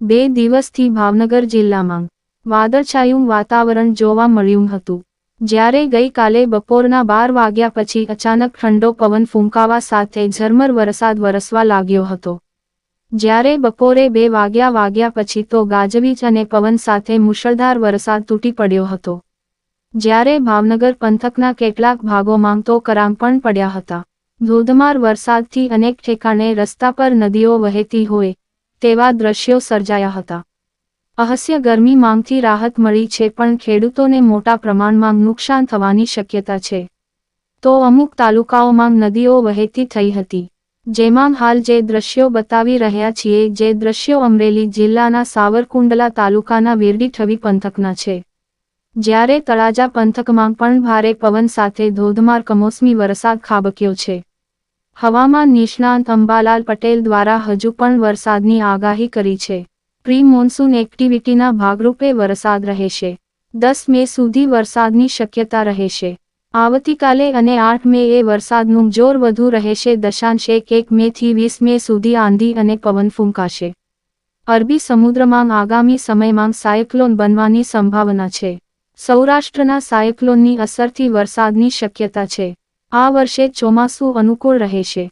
બે દિવસથી ભાવનગર જિલ્લામાં વાદળછાયું વાતાવરણ જોવા મળ્યું હતું. જ્યારે ગઈકાલે બપોરના બાર વાગ્યા પછી અચાનક ઠંડો પવન ફૂંકાવા સાથે ઝરમર વરસાદ વરસવા લાગ્યો હતો. જ્યારે બપોરે બે વાગ્યા વાગ્યા પછી તો ગાજવીજ અને પવન સાથે મુશળધાર વરસાદ તૂટી પડ્યો હતો. જ્યારે ભાવનગર પંથકના કેટલાક ભાગોમાં તો કરામ પણ પડ્યા હતા. ધોધમાર વરસાદથી અનેક ઠેકાણે રસ્તા પર નદીઓ વહેતી હોય તેવા દ્રશ્યો સર્જાયા હતા. અહસ્ય ગરમી માંગથી રાહત મળી છે પણ ખેડૂતોને મોટા પ્રમાણમાં નુકસાન થવાની શક્યતા છે. તો અમુક તાલુકાઓમાં નદીઓ વહેતી થઈ હતી. જેમાં હાલ જે દ્રશ્યો બતાવી રહ્યા છીએ જે દ્રશ્યો અમરેલી જિલ્લાના સાવરકુંડલા તાલુકાના વીરડી ઠવી પંથકના છે. જ્યારે તળાજા પંથકમાં પણ ભારે પવન સાથે ધોધમાર કમોસમી વરસાદ ખાબક્યો છે. હવામાન નિષ્ણાંત અંબાલાલ પટેલ દ્વારા હજુ પણ વરસાદની આગાહી કરી છે. પ્રી મોન્સૂન એક્ટિવિટીના ભાગરૂપે વરસાદ રહેશે. દસ મે સુધી વરસાદની શક્યતા રહેશે. આવતીકાલે અને આઠ મે એ વરસાદનું જોર વધુ રહેશે. દશાંશ એક એક મેથી વીસ મે સુધી આંધી અને પવન ફૂંકાશે. અરબી સમુદ્રમાં આગામી સમયમાં સાયક્લોન બનવાની સંભાવના છે. સૌરાષ્ટ્રના સાયક્લોનની અસરથી વરસાદની શક્યતા છે. આ વર્ષે ચોમાસું અનુકૂળ રહેશે.